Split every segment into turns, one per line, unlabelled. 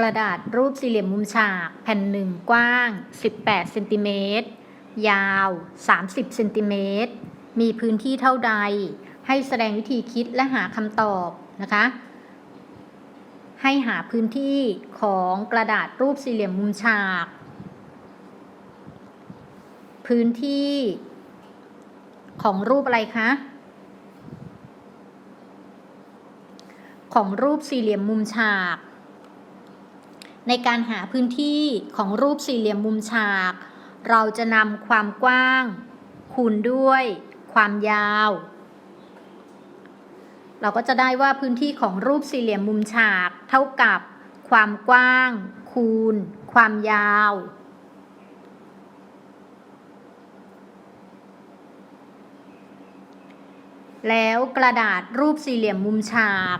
กระดาษรูปสี่เหลี่ยมมุมฉาก แผ่นหนึ่งกว้าง 18เซนติเมตรยาว 30เซนติเมตรมีพื้นที่เท่าใด ให้แสดงวิธีคิดและหาคำตอบนะคะ ให้หาพื้นที่ของกระดาษรูปสี่เหลี่ยมมุมฉาก พื้นที่ของรูปอะไรคะของรูปสี่เหลี่ยมมุมฉาก ในการหาพื้นที่ของรูปสี่เหลี่ยมมุมฉาก เราจะนำความกว้าง คูณด้วย ความยาว เราก็จะได้ว่าพื้นที่ของรูปสี่เหลี่ยมมุมฉาก เท่ากับ ความกว้าง คูณ ความยาว แล้วกระดาษรูปสี่เหลี่ยมมุมฉาก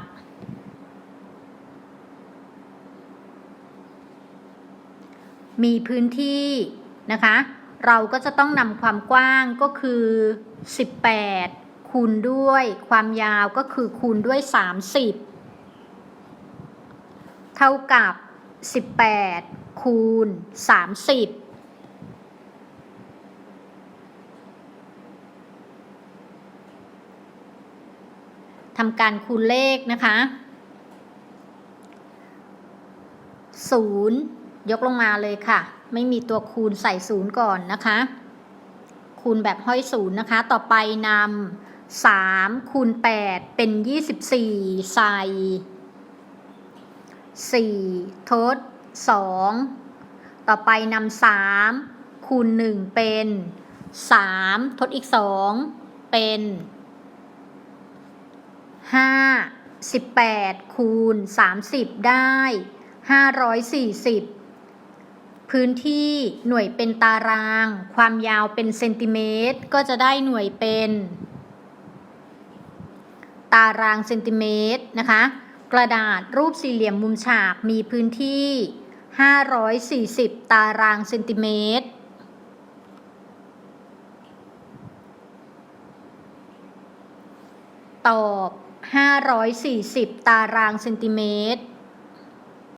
มีพื้นที่นะคะ เราก็จะต้องนำความกว้างก็คือ 18 คูณด้วยความยาวก็คือคูณด้วย 30 เท่ากับ 18 คูณ 30ทำการคูณเลขนะคะ 0 ยกลงมาเลยค่ะ ไม่มีตัวคูณใส่ศูนย์ก่อนนะคะ คูณแบบห้อยศูนย์นะคะ ต่อไปนำา3คูณ8เป็น24ใส่4ทด2ต่อไปนำา3คูณ1เป็น3ทดอีก2เป็น5 18คูณ30ได้540 พื้นที่หน่วยเป็นตาราง ความยาวเป็นเซนติเมตร ก็จะได้หน่วยเป็น ตารางเซนติเมตรนะคะ กระดาษรูปสี่เหลี่ยมมุมฉากมีพื้นที่ 540 ตารางเซนติเมตรตอบ 540 ตารางเซนติเมตร